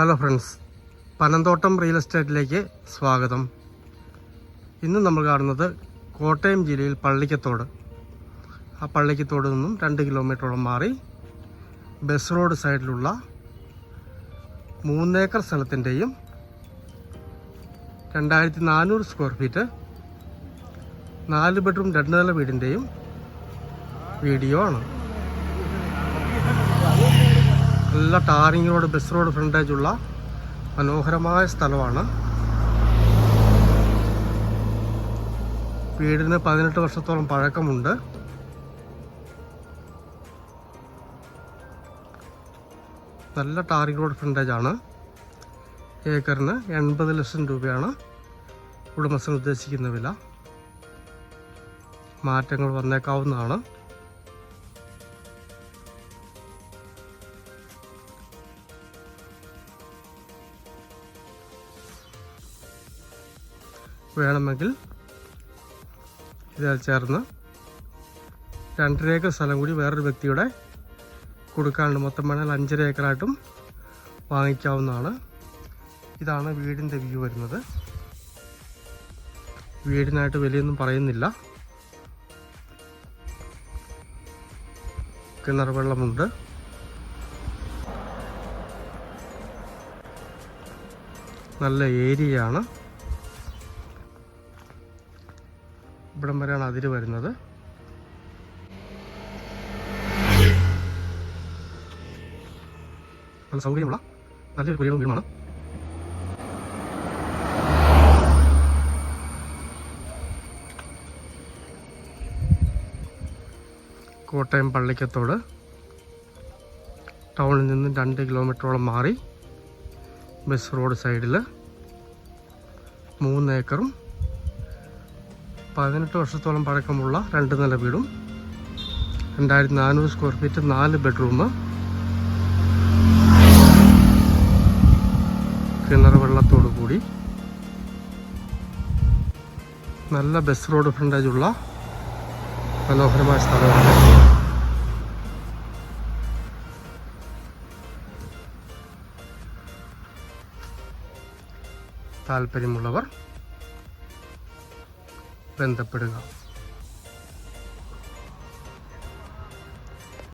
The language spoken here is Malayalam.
ഹലോ ഫ്രണ്ട്സ് പനന്തോട്ടം റിയൽ എസ്റ്റേറ്റിലേക്ക് സ്വാഗതം. ഇന്ന് നമ്മൾ കാണുന്നത് കോട്ടയം ജില്ലയിൽ പള്ളിക്കത്തോട്. ആ പള്ളിക്കത്തോട് നിന്നും രണ്ട് കിലോമീറ്ററോളം മാറി ബസ് റോഡ് സൈഡിലുള്ള മൂന്നേക്കർ സ്ഥലത്തിന്റെയും രണ്ടായിരത്തി നാനൂറ് സ്ക്വയർ ഫീറ്റ് നാല് ബെഡ്റൂം രണ്ട് നില വീടിന്റെയും വീഡിയോ ആണ്. നല്ല tarring road bus road frontage ഉള്ള മനോഹരമായ സ്ഥലമാണ്. വീടിന് പതിനെട്ട് വർഷത്തോളം പഴക്കമുണ്ട്. നല്ല ടാറിംഗ് റോഡ് ഫ്രണ്ടേജ് ആണ്. ഏക്കറിന് എൺപത് ലക്ഷം രൂപയാണ് ഉടമസ്ഥൻ ഉദ്ദേശിക്കുന്ന വില. മാറ്റങ്ങൾ വന്നേക്കാവുന്നതാണ്. വേണമെങ്കിൽ ഇതിൽ ചേർന്ന് രണ്ടര ഏക്കർ സ്ഥലം കൂടി വേറൊരു വ്യക്തിയുടെ കൊടുക്കാനുണ്ട്. മൊത്തം വേണമെങ്കിൽ അഞ്ചര ഏക്കറായിട്ടും വാങ്ങിക്കാവുന്നതാണ്. ഇതാണ് വീടിന്റെ വ്യൂ വരുന്നത്. വീടിനായിട്ട് വിലയൊന്നും പറയുന്നില്ല. കിണർ വെള്ളമുണ്ട്. നല്ല ഏരിയയാണ്. ഇവിടം വരെയാണ് അതിര് വരുന്നത്. നല്ല സൗകര്യമുള്ള നല്ലൊരു പുതിയ വീടുമാണ് കോട്ടയം പള്ളിക്കത്തോട് ടൗണിൽ നിന്ന് രണ്ട് കിലോമീറ്ററോളം മാറി ബസ് റോഡ് സൈഡിൽ മൂന്ന് ഏക്കറും പതിനെട്ട് വർഷത്തോളം പഴക്കമുള്ള രണ്ട് നില വീടും രണ്ടായിരത്തി നാനൂറ് സ്ക്വയർ ഫീറ്റ് നാല് ബെഡ്റൂം കിണർ വെള്ളത്തോടു കൂടി. നല്ല ബസ് റോഡ് ഫ്രണ്ടേജ് ഉള്ള മനോഹരമായ സ്ഥലമാണ്. താല്പര്യമുള്ളവർ ബന്ധപ്പെടുക.